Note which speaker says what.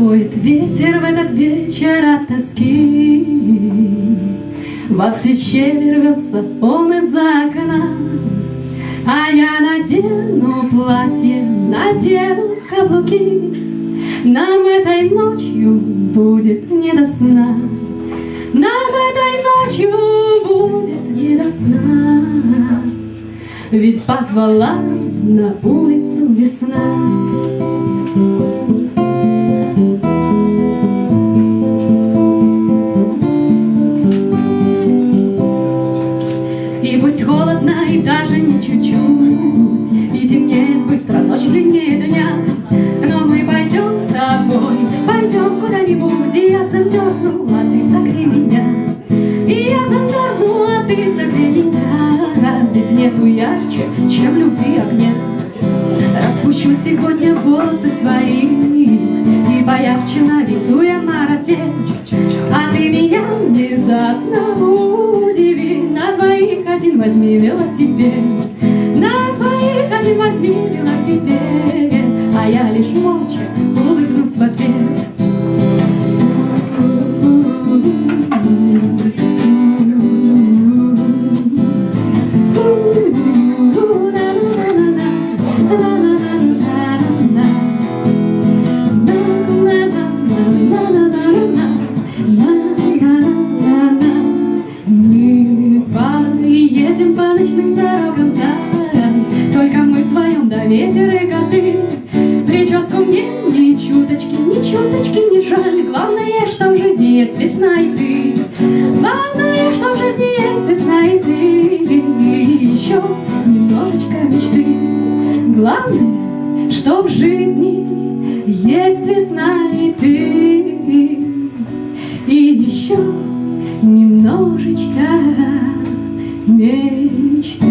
Speaker 1: Воет ветер в этот вечер от тоски. Во все щели рвется он из-за окна А я надену платье, надену каблуки. Нам этой ночью будет не до сна. Нам этой ночью будет не до сна. Ведь позвала на улицу весна И пусть холодно, и даже не чуть-чуть. И темнеет быстро, ночь длиннее дня. Но мы пойдем с тобой, пойдем куда-нибудь. И я замерзну, а ты согрей меня. И я замерзну, а ты согрей меня. Ведь нету ярче, чем любви огня. Распущу сегодня волосы свои. И поярче наведу я марафет А ты меня внезапно велосипед. На двоих один возьми велосипед поедем по ночным дорогам, да, Только мы вдвоем, да ветер и коты. Прическу мне ни чуточки, ни чуточки не жаль. Главное, что в жизни есть весна и ты. Главное, что в жизни есть весна и ты. И еще немножечко мечты. Главное, что в жизни есть весна и ты. И еще немножечко geçti.